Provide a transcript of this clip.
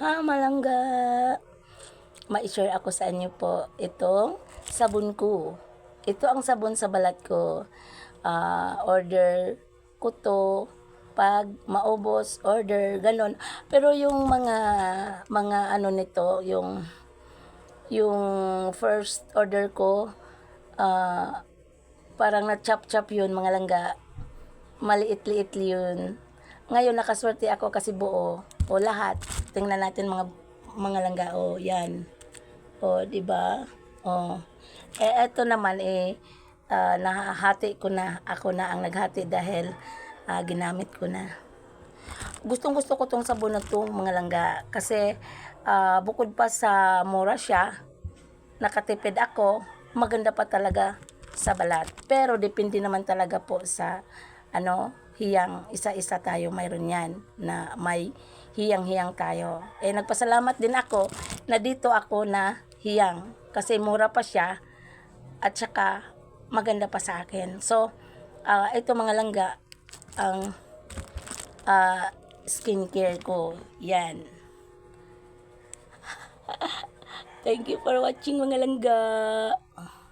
Ah, malangga. Ma-share ako sa inyo po itong sabon ko. Ito ang sabon sa balat ko. Ah, order ko to pag maubos, order, ganon. Pero yung mga, mga ano nito, yung, yung first order ko, ah, parang na-chop-chop yun, mga langga. Maliit-liit yun. Ngayon, nakaswerte ako kasi buo. O lahat. Tingnan natin mga mga langga. O, yan. O, di ba? O. Eh, eto naman eh, ah, nahahati ko na. Ako na ang naghati dahil ah, ginamit ko na. Gustong gusto ko tong sabon na to, mga langga. Kasi, ah, bukod pa sa mura siya, nakatipid ako, maganda pa talaga sa balat. Pero depende naman talaga po sa ano, hiyang isa-isa tayo mayroon yan na may hiyang-hiyang tayo. Eh nagpasalamat din ako na dito ako na hiyang kasi mura pa siya at saka maganda pa sa akin. So, ah, ito mga langga ang ah, skincare ko. Yan. Thank you for watching mga langga.